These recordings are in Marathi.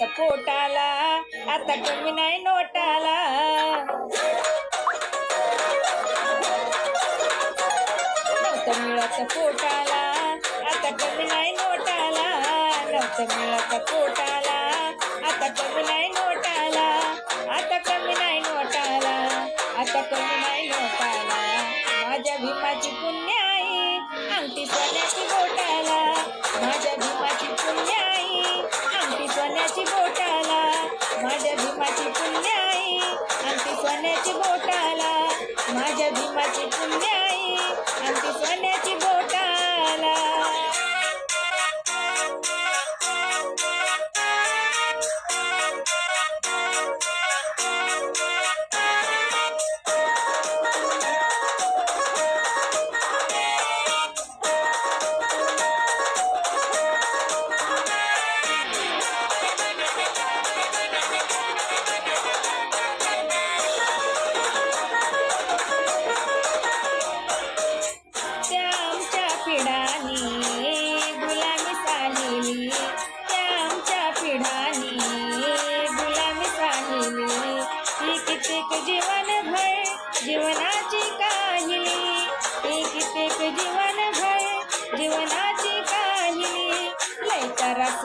नव्हतं पोटाला. आता कमी नाही नोटाला. नव्हतं मिळत पोटाला. आता कमी नाही नोटाला. नव्हतं मिळत पोटाला. आता कमी नाही नोटाला. आता कमी नाही नोटाला. आता कमी नाही नोटाला. माझ्या भीमाची पुण्याई अंगठी सोन्याची बोटाला.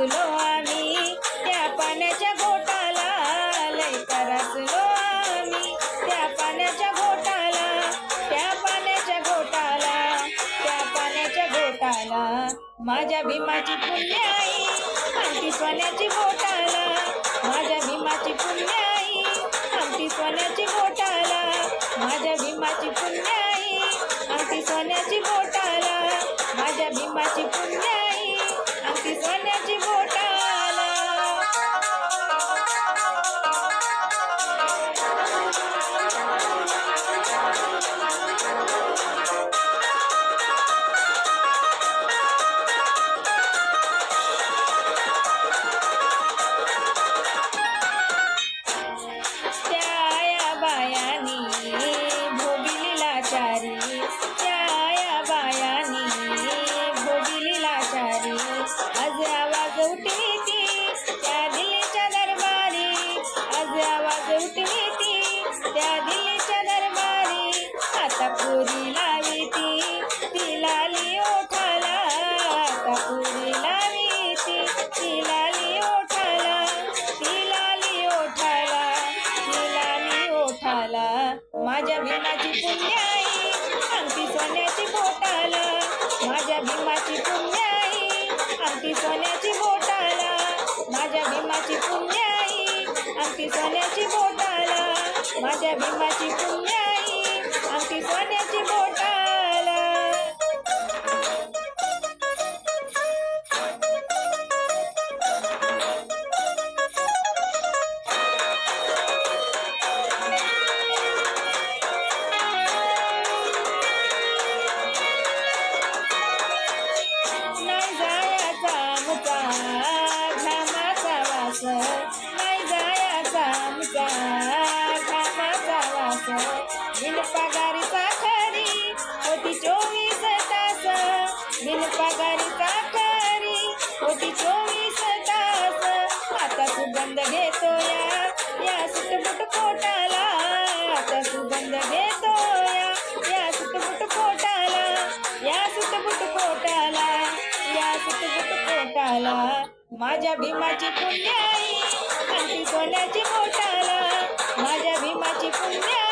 तरसलो आम्ही. त्या पाण्याच्या घोटाला लय तरसलो आम्ही. त्या पाण्याच्या घोटाला त्या पाण्याच्या घोटाला त्या पाण्याच्या घोटाला. माझ्या भीमाची पुण्याई आणि सोन्याची घोटाला भीमाची पुण्याई आई सोन्याची बोटाला माझ्या भीमाची पुण्याई आई सोन्याची बोटाला माझ्या भीमाची पुण्य या आता सुगंध घेतो या या सुटबुट पोटाला या सुटपुट पोटाला या सुटपुट पोटाला माझ्या भीमाची पुण्याई आणि सोन्याची पोटाला माझ्या भीमाची पुण्याई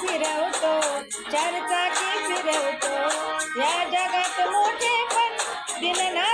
फिरवतो चार चाकी फिरवतो. या जगात मोठे पण दिनना